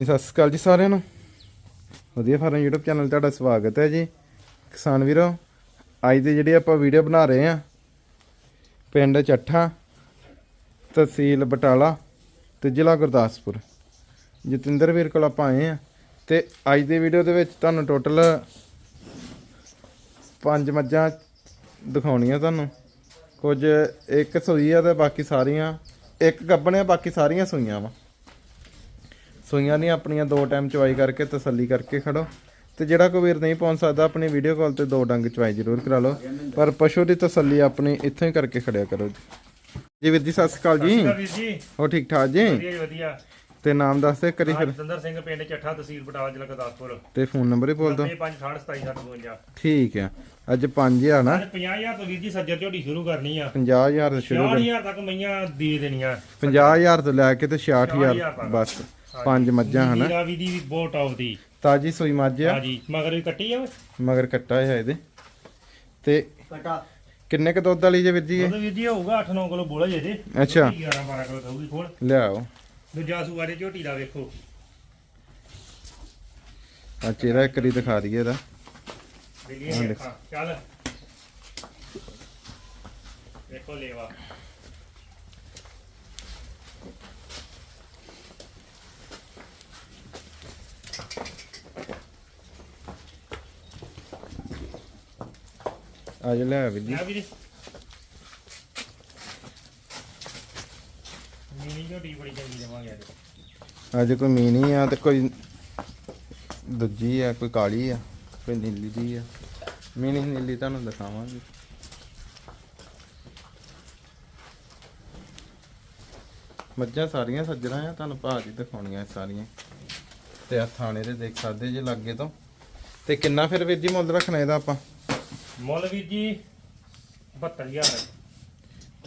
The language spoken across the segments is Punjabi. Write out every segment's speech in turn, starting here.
ਸਤਿ ਸ਼੍ਰੀ ਅਕਾਲ ਜੀ ਸਾਰਿਆਂ ਨੂੰ। ਵਧੀਆ ਫਾਰਮ YouTube ਚੈਨਲ ਤੁਹਾਡਾ ਸਵਾਗਤ ਹੈ ਜੀ। ਕਿਸਾਨ ਵੀਰੋ, ਅੱਜ ਦੀ ਜਿਹੜੀ ਆਪਾਂ ਵੀਡੀਓ ਬਣਾ ਰਹੇ ਆ ਪਿੰਡ ਚੱਠਾ, ਤਹਿਸੀਲ ਬਟਾਲਾ ਤੇ ਜ਼ਿਲ੍ਹਾ ਗੁਰਦਾਸਪੁਰ। ਜਤਿੰਦਰ ਵੀਰ ਕੋਲ ਆਪਾਂ ਆਏ ਆ ਤੇ ਅੱਜ ਦੀ ਵੀਡੀਓ ਦੇ ਵਿੱਚ ਤੁਹਾਨੂੰ ਟੋਟਲ ਪੰਜ ਮੱਝਾਂ ਦਿਖਾਉਣੀਆਂ ਤੁਹਾਨੂੰ। ਕੁਝ ਇੱਕ ਸੂਈ ਆ ਤੇ ਬਾਕੀ ਸਾਰੀਆਂ, ਇੱਕ ਗੱਬਣ ਆ, ਬਾਕੀ ਸਾਰੀਆਂ ਸੂਈਆਂ ਵਾ। ਸੂਈਆਂ ਨਹੀਂ ਆਪਣੀਆਂ ਦੋ ਟਾਈਮ ਚਵਾਈ ਕਰਕੇ ਤਸੱਲੀ ਕਰਕੇ ਖੜੋ। ਤੇ ਜਿਹੜਾ ਕੋਈ ਵੀਰ ਨਹੀਂ ਪਹੁੰਚ ਸਕਦਾ ਆਪਣੀ ਵੀਡੀਓ ਕਾਲ ਤੇ ਦੋ ਡੰਗ ਚਵਾਈ ਜ਼ਰੂਰ ਕਰਾ ਲਓ। ਪਰ ਪਸ਼ੂ ਦੀ ਤਸੱਲੀ ਆਪਣੀ ਇੱਥੋਂ ਹੀ ਕਰਕੇ ਖੜਿਆ ਕਰੋ ਜੀ। ਜੀ ਵੀਰ ਜੀ ਸਤਿ ਸ਼੍ਰੀ ਅਕਾਲ ਜੀ। ਹੋ ਠੀਕ ਠਾਕ ਜੀ? ਵਧੀਆ ਜੀ ਵਧੀਆ। ਤੇ ਨਾਮ ਦੱਸ ਦੇ ਕਰੀ ਫਿਰ। ਜਤਿੰਦਰ ਸਿੰਘ ਪਿੰਡ ਚੱਠਾ ਤਹਿਸੀਲ ਬਟਾਲਾ ਜ਼ਿਲ੍ਹਾ ਗੁਰਦਾਸਪੁਰ। ਤੇ ਫੋਨ ਨੰਬਰ ਹੀ ਬੋਲ ਦੋ 9568277752 ਠੀਕ ਆ। ਅੱਜ 5000 ਨਾ? ਅੱਜ 50000 ਤੋਂ ਵੀਰ ਜੀ ਸੱਜਰ ਝੋਟੀ ਸ਼ੁਰੂ ਕਰਨੀ ਆ। 50000 ਤੋਂ ਸ਼ੁਰੂ ਕਰ। 40000 ਤੱਕ ਮਈਆਂ ਦੇ ਦੇਣੀਆਂ। 50000 ਤੋਂ ਲੈ ਕੇ ਤੇ 66000 ਤੱਕ। ਬਸ। ਪੰਜ ਮੱਝਾਂ ਹਨਾ। ਵੀਰਾ ਵੀ ਦੀ ਵੀ ਬਹੁਤ ਟੌਪ ਦੀ ਤਾਜੀ ਸੂਈ ਮੱਝ ਆ। ਹਾਂਜੀ ਮਗਰ ਵੀ ਕੱਟੀ ਆ ਮਗਰ ਕੱਟਾ ਹੈ ਇਹਦੇ। ਤੇ ਕਿੰਨੇ ਕ ਦੁੱਧ ਵਾਲੀ ਜੇ ਵੀਰ ਜੀ ਇਹ? ਉਹਦੇ ਵੀਰ ਜੀ ਹੋਊਗਾ 8-9 ਕਿਲੋ ਬੋਲਾ ਜੇ ਜੇ ਅੱਛਾ। 11-12 ਕਿਲੋ ਹੋਊਗੀ ਖੋਲ। ਲਿਆਓ। ਦੂਜਾ ਸੂਆ ਦੇ ਝੋਟੀ ਦਾ ਵੇਖੋ। ਆ ਚਿਹਰਾ ਇੱਕ ਵਾਰੀ ਦਿਖਾ ਦਈਏ ਇਹਦਾ। ਬਿਲੀਆਂ ਵੇਖਾਂ ਚੱਲ। ਵੇਖੋ ਲੇਵਾ। ਆ ਜਾ ਲਿਆ ਵੀਰ ਜੀ। ਲੈ ਵੀਰੇ। ਮੀਨੀ ਝੋਟੀ ਬੜੀ ਚੰਗੀ ਦੇਵਾਂਗੇ ਅੱਜ। ਅੱਜ ਕੋਈ ਮੀਨੀ ਆ ਤੇ ਕੋਈ ਦੂਜੀ ਆ ਕੋਈ ਕਾਲੀ ਆ ਕੋਈ ਨੀਲੀ ਦੀ ਆ। ਮੀਨੀ ਨੀਲੀ ਤੁਹਾਨੂੰ ਦਿਖਾਵਾਂਗੇ। ਮੱਝਾਂ ਸਾਰੀਆਂ ਸੱਜਣਾ ਆ ਤੁਹਾਨੂੰ ਭਾਅ ਜੀ ਦਿਖਾਉਣੀਆਂ ਸਾਰੀਆਂ। ਤੇ ਆ ਥਾਣੇ ਦੇ ਦੇਖ ਸਕਦੇ ਜੇ ਲੱਗੇ ਤੋਂ। ਤੇ ਕਿੰਨਾ ਫਿਰ ਵੀਰ ਜੀ ਮੁੱਲ ਰੱਖਣਾ ਇਹਦਾ ਆਪਾਂ? ਮੁੱਲ ਵੀਰ ਜੀ 72000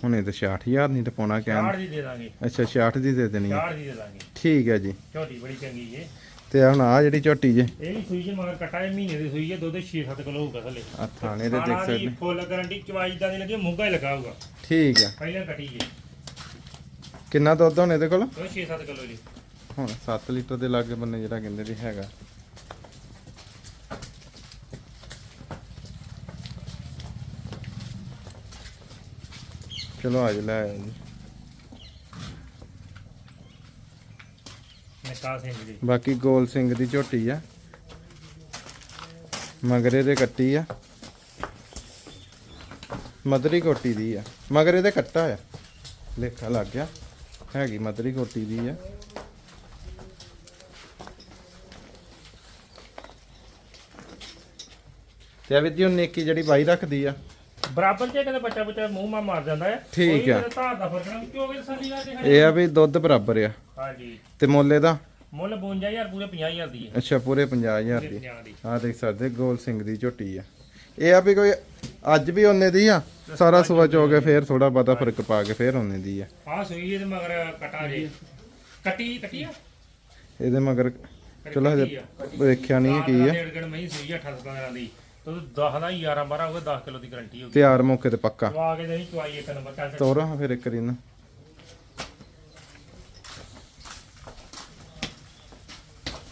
ਹੁਣ ਇਹ ਤਾਂ 66000 ਨਹੀਂ ਤਾਂ ਪਾਉਣਾ 60 ਕਹਿਣ ਦੀ ਦੇ ਦਾਂਗੇ। ਅੱਛਾ 66 ਦੀ ਦੇ ਦੇਣੀ ਆ 60 ਦੀ ਦੇ ਦਾਂਗੇ। ਠੀਕ ਹੈ ਜੀ। ਝੋਟੀ ਬੜੀ ਚੰਗੀ ਏ ਤੇ ਹੁਣ ਆ ਜਿਹੜੀ ਝੋਟੀ ਜੇ। ਇਹ ਵੀ ਸੂਈ ਜੇ ਮਗਰ ਕਟਾ ਇਹ ਮਹੀਨੇ ਦੀ ਸੂਈ ਹੈ ਦੁੱਧ 6-7 ਕਿਲੋ ਹੋਊਗਾ ਥੱਲੇ। ਆ ਥਾਣੇ ਦੇ ਦੇਖ ਸਕਦੇ। ਫੁੱਲ ਗਾਰੰਟੀ ਚਵਾਈ ਦਾ ਨਹੀਂ ਲੱਗੇ ਮੁੰਗਾ ਹੀ ਲੱਗਾ ਹੋਊਗਾ। ਠੀਕ ਆ ਪਹਿਲਾਂ ਕਟੀ ਜੇ। ਕਿੰਨਾ ਦੁੱਧ ਹੁਣ ਇਹਦੇ ਕੋਲ? ਉਹ 6-7 ਕਿਲੋ ਦੀ ਹੁਣ 7 ਲੀਟਰ ਦੇ ਲਾਗੇ ਬੰਨੇ ਜਿਹੜਾ ਕਹਿੰਦੇ ਵੀ ਹੈਗਾ। ਚਲੋ ਲੈ ਆਇਓ ਜੀ। ਨਿਕਾ ਸਿੰਘ ਦੀ ਬਾਕੀ ਗੋਲ ਸਿੰਘ ਦੀ ਝੋਟੀ ਆ। ਮਗਰੇ ਦੇ ਕੱਟੀ ਆ। ਮਦਰੀ ਕੋਟੀ ਦੀ ਆ। ਮਗਰੇ ਦੇ ਕੱਟਾ ਆ। ਲੇਖਾ ਲੱਗ ਗਿਆ। ਹੈਗੀ ਮਦਰੀ ਕੋਟੀ ਦੀ ਆ। ਤੇ ਆ ਵੀ ਜੀ ਉਹ ਨੇਕੀ ਜਿਹੜੀ ਬਾਈ ਰੱਖਦੀ ਆ। ਬਰਾਬਰ ਜੇ ਕਦੇ ਬੱਚਾ ਬੱਚਾ ਮੂੰਹ ਮਾ ਮਾਰ ਜਾਂਦਾ ਹੈ ਠੀਕ ਕੋਈ ਆ। ਇਹਦਾ ਧਾਰ ਦਾ ਫ਼ਰਕ ਨਹੀਂ ਕਿਉਂਕਿ ਸੱਲੀ ਦਾ ਤੇ ਇਹ ਆ ਵੀ ਦੁੱਧ ਬਰਾਬਰ ਆ। ਹਾਂਜੀ। ਤੇ ਮੁੱਲ ਦਾ ਮੁੱਲ 52000 ਪੂਰੇ 50000 ਦੀ ਹੈ। ਅੱਛਾ ਪੂਰੇ 50000 ਦੀ। ਆ ਦੇਖ ਸਕਦੇ ਗੋਲ ਸਿੰਘ ਦੀ ਝੋਟੀ ਆ। ਇਹ ਆ ਵੀ ਕੋਈ ਅੱਜ ਵੀ ਉਹਨੇ ਦੀ ਆ ਸਾਰਾ ਸੁਬਾ ਚੋ ਕੇ ਫੇਰ ਥੋੜਾ ਬਹੁਤਾ ਫ਼ਰਕ ਪਾ ਕੇ ਫੇਰ ਉਹਨੇ ਦੀ ਆ। ਆਹ ਸੂਈ ਇਹਦੇ ਮਗਰ ਕਟਾ ਜੇ। ਕੱਟੀ ਕੱਟੀ ਆ? ਇਹਦੇ ਮਗਰ ਚਲੋ ਹਜੇ ਵੇਖਿਆ ਨਹੀਂ ਕੀ ਆ। ਡੇਢ ਗਣ ਮਹੀਂ ਸੂਈ 18 17 ਦੀ। ਤੂੰ 10 ਦਾ 11 12 ਹੋਵੇ 10 ਕਿਲੋ ਦੀ ਗਾਰੰਟੀ ਹੋਊਗੀ। ਤਿਆਰ ਮੌਕੇ ਤੇ ਪੱਕਾ। ਆ ਕੇ ਨਹੀਂ ਚੁਆਈ ਇੱਕ ਨੰਬਰ ਕਰ ਤੋਰਾ ਹਾਂ ਫਿਰ ਇੱਕ ਵਾਰੀ ਨਾ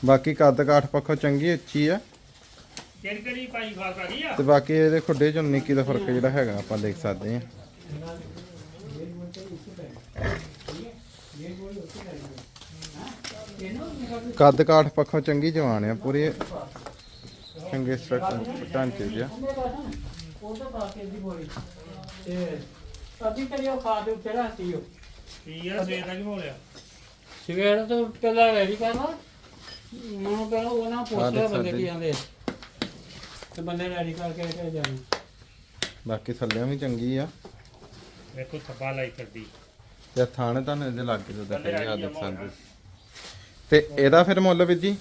ਬਾਕੀ ਕੱਦ ਕਾਠ ਪੱਖੋਂ ਚੰਗੀ ਅੱਛੀ ਆ। ਕਿਹੜੀ ਕਿਹੜੀ ਪਾਈ ਖਾਸ ਆ ਗਈ ਆ? ਤੇ ਬਾਕੀ ਇਹਦੇ ਖੁੱਡੇ ਚੋਂ ਨਿੱਕੀ ਦਾ ਫ਼ਰਕ ਜਿਹੜਾ ਹੈਗਾ ਆਪਾਂ ਦੇਖ ਸਕਦੇ ਆ ਕੱਦ ਕਾਠ ਪੱਖੋਂ ਚੰਗੀ ਜਵਾਨ ਆ ਪੂਰੀ ਚੰਗੇ ਸਟਰਕਚਰ ਢਾਂਚੇ ਜਿਹਾ ਅਭੀ ਕਰਿਓ ਖਾ ਦੇ ਉੱਤੇ ਰਹਤੀ ਹੋ ਕੀ ਆ ਸਵੇਰ ਦਾ ਕੀ ਬੋਲਿਆ ਸਵੇਰ ਤੋਂ ਪਹਿਲਾਂ ਰੈਡੀ ਕਰਨਾ ਮੈਨੂੰ ਕਹਿੰਦਾ ਉਹ ਨਾ ਪੁੱਛ ਲਿਆ ਬੰਦੇ ਕੀ ਆਂਦੇ ਤੇ ਬੰਦੇ ਰੈਡੀ ਕਰਕੇ ਤੇ ਜਾਣੀ ਬਾਕੀ ਥੱਲਿਆਂ ਵੀ ਚੰਗੀ ਆ। ਵੇਖੋ ਥੱਬਾ ਲਾਈ ਕਰਦੀ ਤੇ ਥਾਣੇ ਤਾਂ ਇਹਦੇ ਲੱਗੇ ਤੋਂ ਦਿਖਾਈ ਆ ਦੇਖ ਸਕਦੇ ਤੇ ਇਹਦਾ ਫਿਰ ਮੁੱਲ ਵੀ ਜੀ?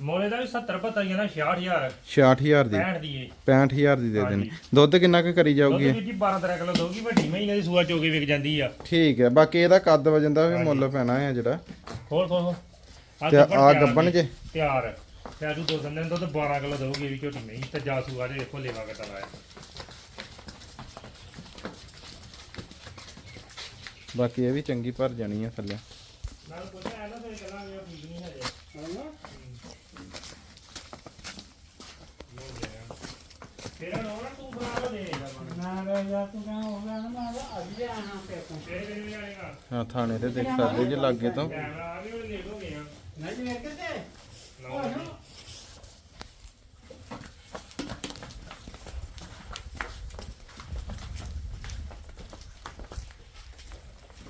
ਮੋਲੇ ਦਾ ਵੀ 70 72 ਜਣਾ 66000 66000 ਦੀ। 65 ਦੀ ਏ। 65000 ਦੀ ਦੇ ਦੇਣੀ। ਦੁੱਧ ਕਿੰਨਾ ਕੁ ਕਰੀ ਦੁੱਧ ਜਾਊਗੀ? ਵੀ ਜੀ 12 13 ਕਿਲੋ ਦੋਗੀ ਵੱਡੀ ਮਹੀਨੇ ਦੀ ਸੂਆ ਚੋਗੇ ਵਿਕ ਜਾਂਦੀ ਆ। ਠੀਕ ਹੈ ਬਾਕੀ ਇਹਦਾ ਕੱਦ ਵਜਨ ਦਾ ਵੀ ਮੁੱਲ ਪੈਣਾ ਹੈ ਜਿਹੜਾ। ਖੋਲ। ਆਹ ਤੇ ਆ ਗੱਬਣ ਜੀ। ਜੇ? ਤਿਆਰ। ਤੇ ਆਜੂ ਦੋ ਦਿਨ ਦੁੱਧ 12 ਕਿਲੋ ਦੋਗੀ ਵੀ ਝੋਟੀ ਨਹੀਂ ਤੇ ਜਾ ਸੂਆ ਦੇ ਦੇਖੋ ਲੇਵਾ ਕਿਤਾ ਲਾਇਆ। ਬਾਕੀ ਇਹ ਵੀ ਚੰਗੀ ਭਰ ਜਾਣੀ ਹੈ ਥੱਲੇ। ਨਾਲ ਪੁੱਛਿਆ ਨਾ ਤੇ ਕਰਾਂਗੇ ਠੀਕ ਨਹੀਂ ਹਜੇ ਯਾਰ ਤੂੰ ਕਹਾਂ ਹਾਂ, ਥਾਣੇ ਤੇ ਦੇਖ ਸਕਦੇ ਜੇ ਲਾਗੇ ਤੋਂ।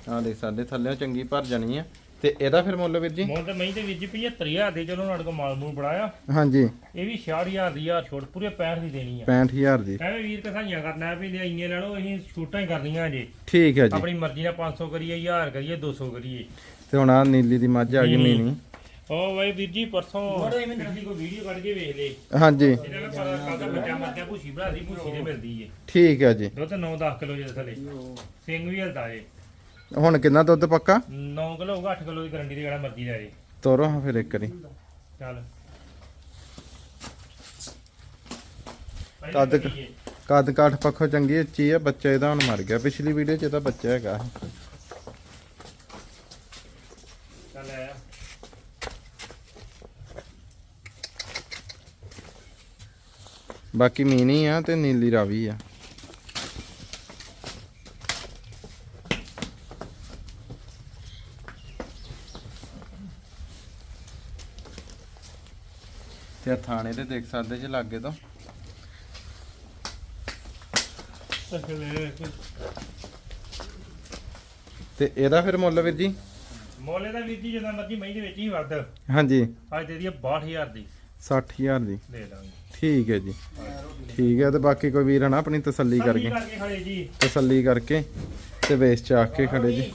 ਆ ਦੇਖ ਸਕਦੇ, ਥੱਲੇ ਚੰਗੀ ਭਰ ਜਾਣੀ ਆ। ਤੇ ਇਹਦਾ ਫਿਰ ਮੁੱਲ ਵੀਰ ਜੀ? ਮੁੱਲ ਤੇ ਮਹੀਂ ਦੇ ਵਿੱਚ 75000 ਦੇ ਚਲੋ ਸਾਡੇ ਕੋਲ ਮਾਲ ਮੂਲ ਬੜਾਇਆ ਹਾਂਜੀ। ਇਹ ਵੀ 66000 ਦੀ ਆ ਛੋਟ ਪੂਰੇ 65 ਦੀ ਦੇਣੀ ਆ। 65000 ਦੀ। ਐਵੇਂ ਵੀਰ ਕਸਾਈਆਂ ਕਰਨਾ ਵੀ ਇੰਨੇ ਲੈ ਲਓ ਅਸੀਂ ਛੋਟਾਂ ਹੀ ਕਰਨੀਆਂ ਜੇ। ਠੀਕ ਹੈ ਜੀ। ਆਪਣੀ ਮਰਜ਼ੀ ਨਾਲ 500 ਕਰੀਏ 1000 ਕਰੀਏ 200 ਕਰੀਏ। ਤੇ ਹੁਣ ਆ ਨੀਲੀ ਦੀ ਮੱਝ ਆ ਗਈ। ਮੀਨੀ। ਉਹ ਬਾਈ ਵੀਰ ਜੀ ਪਰਸੋਂ ਅਸੀਂ ਕੋਈ ਵੀਡੀਓ ਕੱਢ ਕੇ ਵੇਖ ਲੇ ਹਾਂਜੀ। ਇਹਨਾਂ ਦਾ ਪਤਾ ਕੱਲ ਦਾ ਬੱਚਾ ਮਰਦਾ ਭੂਸੀ ਬਣਾ ਦੀ ਭੂਸੀ ਦੇ ਮਿਲਦੀ ਏ। ਠੀਕ ਹੈ ਜੀ। ਦੁੱਧ 9-10 ਕਿਲੋ ਜੇ ਥਲੇ। ਸਿੰਘ ਵੀ ਹਲਦਾ ਜੇ। ਹੁਣ ਕਿੰਨਾ ਦੁੱਧ ਪੱਕਾ? 9 ਕਿਲੋ ਹੋਊਗਾ 8 ਕਿਲੋ ਦੀ ਗਰੰਟੀ ਦੀ ਜਿਹੜਾ ਮਰਜ਼ੀ ਲੈ ਜੇ। ਤੋਰੋ ਹਾਂ ਫਿਰ ਇੱਕ ਵਾਰੀ। ਚੱਲ। ਕੱਦ ਕੱਦ ਕਾਠ ਪੱਖੋਂ ਚੰਗੀ ਉੱਚੀ ਆ ਬੱਚਾ ਇਹਦਾ ਹੁਣ ਮਰ ਗਿਆ। ਪਿਛਲੀ ਵੀਡੀਓ 'ਚ ਇਹਦਾ ਬੱਚਾ ਹੈਗਾ ਚੱਲ ਆਇਆ। ਬਾਕੀ ਮੀਨੀ ਆ ਤੇ ਨੀਲੀ ਰਾਵੀ ਆ। ਤੇ ਆਹ ਥਾਣੇ ਤੇ ਦੇਖ ਸਕਦੇ ਜੇ ਲਾਗੇ ਤੋਂ। ਤੇ ਇਹਦਾ ਫਿਰ ਮੁੱਲ ਵੀਰ ਜੀ? ਮੋਲੇ ਦਾ ਵੀਰ ਜੀ ਜਿੰਨਾ ਮਰਜ਼ੀ ਮਹੀਂ ਦੇ ਵਿੱਚ ਹੀ ਵੱਧ। ਹਾਂਜੀ। ਅੱਜ ਦੇ ਦੀ 62000 ਦੀ। 60000 ਦੀ। ਦੇ ਦਾਂਗੇ। ਠੀਕ ਹੈ ਜੀ। ਠੀਕ ਹੈ ਤੇ ਬਾਕੀ ਕੋਈ ਵੀਰ ਹਨਾ ਆਪਣੀ ਤਸੱਲੀ ਕਰਕੇ। ਤਸੱਲੀ ਕਰਕੇ ਤੇ ਵੇਚ ਚ ਆ ਕੇ ਖੜੇ ਜੀ।